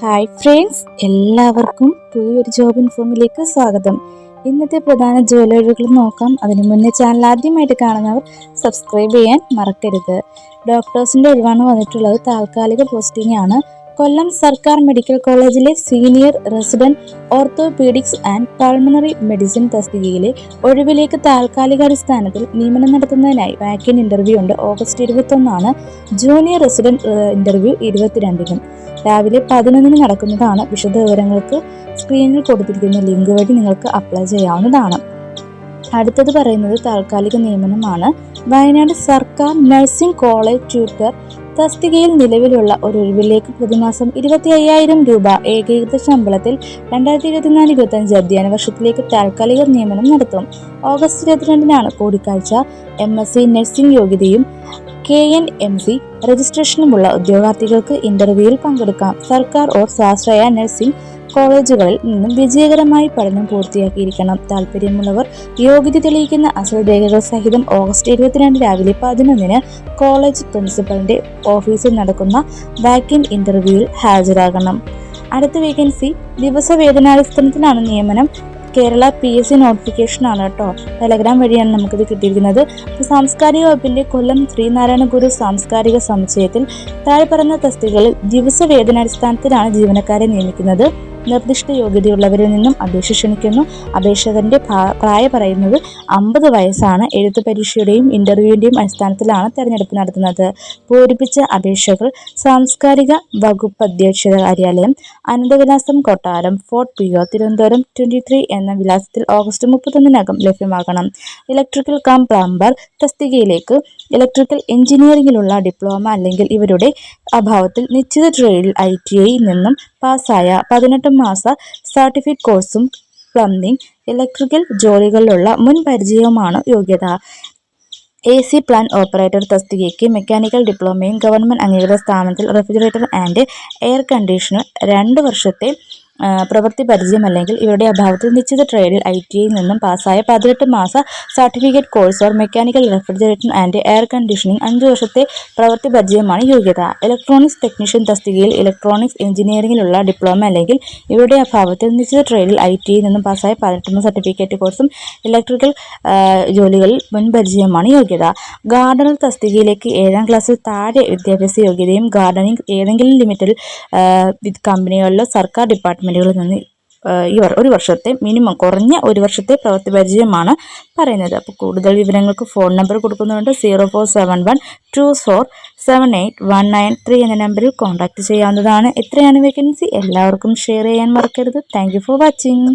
Hi friends എല്ലാവർക്കും പുതിയൊരു job ഇൻഫോമിലേക്ക് സ്വാഗതം. ഇന്നത്തെ പ്രധാന ജോലികൾ നോക്കാം. അതിനു മുന്നേ ചാനൽ ആദ്യമായിട്ട് കാണുന്നവർ സബ്സ്ക്രൈബ് ചെയ്യാൻ മറക്കരുത്. ഡോക്ടേഴ്സിന്റെ ഒഴിവാണ് വന്നിട്ടുള്ളത്. താൽക്കാലിക പോസ്റ്റിംഗ് ആണ്. കൊല്ലം സർക്കാർ മെഡിക്കൽ കോളേജിലെ senior resident orthopaedics and pulmonary medicine തസ്തികയിലെ ഒഴിവിലേക്ക് താൽക്കാലികാടിസ്ഥാനത്തിൽ നിയമനം നടത്തുന്നതിനായി വാക്കിൻ ഇന്റർവ്യൂ ഉണ്ട്. ഓഗസ്റ്റ് ഇരുപത്തൊന്നാണ് ജൂനിയർ റെസിഡന്റ് ഇന്റർവ്യൂ ഇരുപത്തിരണ്ടിനും. രാവിലെ പതിനൊന്നിന് നടക്കുന്നതാണ്. വിശദ വിവരങ്ങൾക്ക് സ്ക്രീനിൽ കൊടുത്തിരിക്കുന്ന ലിങ്ക് വഴി നിങ്ങൾക്ക് അപ്ലൈ ചെയ്യാവുന്നതാണ്. അടുത്തത് പറയുന്നത് താൽക്കാലിക നിയമനമാണ്. വയനാട് സർക്കാർ നഴ്സിംഗ് കോളേജ് ട്യൂട്ടർ തസ്തികയിൽ നിലവിലുള്ള ഒരു ഒഴിവിലേക്ക് പ്രതിമാസം ഇരുപത്തി അയ്യായിരം രൂപ ഏകീകൃത ശമ്പളത്തിൽ രണ്ടായിരത്തി ഇരുപത്തിനാല് ഇരുപത്തി അഞ്ച് അധ്യയന വർഷത്തിലേക്ക് താൽക്കാലിക നിയമനം നടത്തും. ഓഗസ്റ്റ് ഇരുപത്തിരണ്ടിനാണ് കൂടിക്കാഴ്ച. എം എസ് സി നഴ്സിംഗ് യോഗ്യതയും കെ. എൻ. എം സി രജിസ്ട്രേഷനുമുള്ള ഉദ്യോഗാർത്ഥികൾക്ക് ഇന്റർവ്യൂവിൽ പങ്കെടുക്കാം. സർക്കാർ ഓർ സ്വാശ്രയ നഴ്സിംഗ് കോളേജുകളിൽ നിന്നും വിജയകരമായി പഠനം പൂർത്തിയാക്കിയിരിക്കണം. താല്പര്യമുള്ളവർ യോഗ്യത തെളിയിക്കുന്ന അസൽ രേഖകൾ സഹിതം ഓഗസ്റ്റ് ഇരുപത്തിരണ്ട് രാവിലെ പതിനൊന്നിന് കോളേജ് പ്രിൻസിപ്പലിന്റെ ഓഫീസിൽ നടക്കുന്ന വാക്കിൻ ഇന്റർവ്യൂവിൽ ഹാജരാകണം. അടുത്ത വേക്കൻസി ദിവസ വേതനാടിസ്ഥാനത്തിനാണ് നിയമനം Kerala P S C notification ആണ് കേട്ടോ. ടെലഗ്രാം വഴിയാണ് നമുക്കിത് കിട്ടിയിരിക്കുന്നത്. സാംസ്കാരിക വകുപ്പിന്റെ കൊല്ലം ശ്രീനാരായണ ഗുരു സാംസ്കാരിക സമുച്ചയത്തിൽ താഴെ പറഞ്ഞ തസ്തികകളിൽ ദിവസവേതനാടിസ്ഥാനത്തിലാണ് ജീവനക്കാരെ നിയമിക്കുന്നത്. നിർദ്ദിഷ്ട യോഗ്യതയുള്ളവരിൽ നിന്നും അപേക്ഷ ക്ഷണിക്കുന്നു. അപേക്ഷകന്റെ പ്രായ പറയുന്നത് അമ്പത് വയസ്സാണ്. എഴുത്തു പരീക്ഷയുടെയും ഇന്റർവ്യൂവിന്റെയും അടിസ്ഥാനത്തിലാണ് തെരഞ്ഞെടുപ്പ് നടത്തുന്നത്. പൂരിപ്പിച്ച അപേക്ഷകൾ സാംസ്കാരിക വകുപ്പ് അധ്യക്ഷ കാര്യാലയം അനന്തവിലാസം കൊട്ടാരം fort P O Thiruvananthapuram twenty three എന്ന വിലാസത്തിൽ ഓഗസ്റ്റ് മുപ്പത്തൊന്നിനകം ലഭ്യമാകണം. ഇലക്ട്രിക്കൽ കം പ്ലംബർ തസ്തികയിലേക്ക് ഇലക്ട്രിക്കൽ എഞ്ചിനീയറിംഗിലുള്ള ഡിപ്ലോമ അല്ലെങ്കിൽ ഇവരുടെ അഭാവത്തിൽ നിശ്ചിത ട്രേഡിൽ ഐ ടി ഐ നിന്നും പാസ്സായ പതിനെട്ട് മാസ സർട്ടിഫിക്കറ്റ് കോഴ്സും പ്ലംബിംഗ് ഇലക്ട്രിക്കൽ ജോലികളിലുള്ള മുൻ പരിചയവുമാണ് യോഗ്യത. എ സി പ്ലാൻ ഓപ്പറേറ്റർ തസ്തികയ്ക്ക് മെക്കാനിക്കൽ ഡിപ്ലോമയും ഗവൺമെന്റ് അംഗീകൃത സ്ഥാപനത്തിൽ റെഫ്രിജറേറ്റർ ആൻഡ് എയർ കണ്ടീഷണർ രണ്ട് വർഷത്തെ പ്രവൃത്തി പരിചയമല്ലെങ്കിൽ ഇവരുടെ അഭാവത്തിൽ നിശ്ചിത ട്രേഡിൽ ഐ ടി ഐയിൽ നിന്നും പാസ്സായ പതിനെട്ട് മാസ certificate course or mechanical refrigeration and air conditioning അഞ്ച് വർഷത്തെ പ്രവൃത്തി പരിചയമാണ് യോഗ്യത. ഇലക്ട്രോണിക്സ് ടെക്നീഷ്യൻ തസ്തികയിൽ ഇലക്ട്രോണിക്സ് എഞ്ചിനീയറിംഗിലുള്ള ഡിപ്ലോമ അല്ലെങ്കിൽ ഇവരുടെ അഭാവത്തിൽ നിശ്ചിത ട്രേഡിൽ ഐ ടി ഐയിൽ നിന്നും പാസ്സായ പതിനെട്ട് സർട്ടിഫിക്കറ്റ് കോഴ്സും ഇലക്ട്രിക്കൽ ജോലികളിൽ മുൻ പരിചയമാണ് യോഗ്യത. ഗാർഡനർ തസ്തികയിലേക്ക് ഏഴാം ക്ലാസ്സിൽ താഴെ വിദ്യാഭ്യാസ യോഗ്യതയും ഗാർഡനിങ് ഏതെങ്കിലും ലിമിറ്റഡ് കമ്പനികളിലോ സർക്കാർ ഡിപ്പാർട്ട്മെന്റ് കമ്പനികളിൽ നിന്ന് ഈ ഒരു വർഷത്തെ മിനിമം കുറഞ്ഞ ഒരു വർഷത്തെ പ്രവൃത്തി പരിചയമാണ് പറയുന്നത്. അപ്പോൾ കൂടുതൽ വിവരങ്ങൾക്ക് ഫോൺ നമ്പർ കൊടുക്കുന്നുണ്ട്. Zero four seven one two four seven eight one nine three എന്ന നമ്പറിൽ കോൺടാക്റ്റ് ചെയ്യാവുന്നതാണ്. എത്രയാണ് വേക്കൻസി എല്ലാവർക്കും ഷെയർ ചെയ്യാൻ മറക്കരുത്. Thank for watching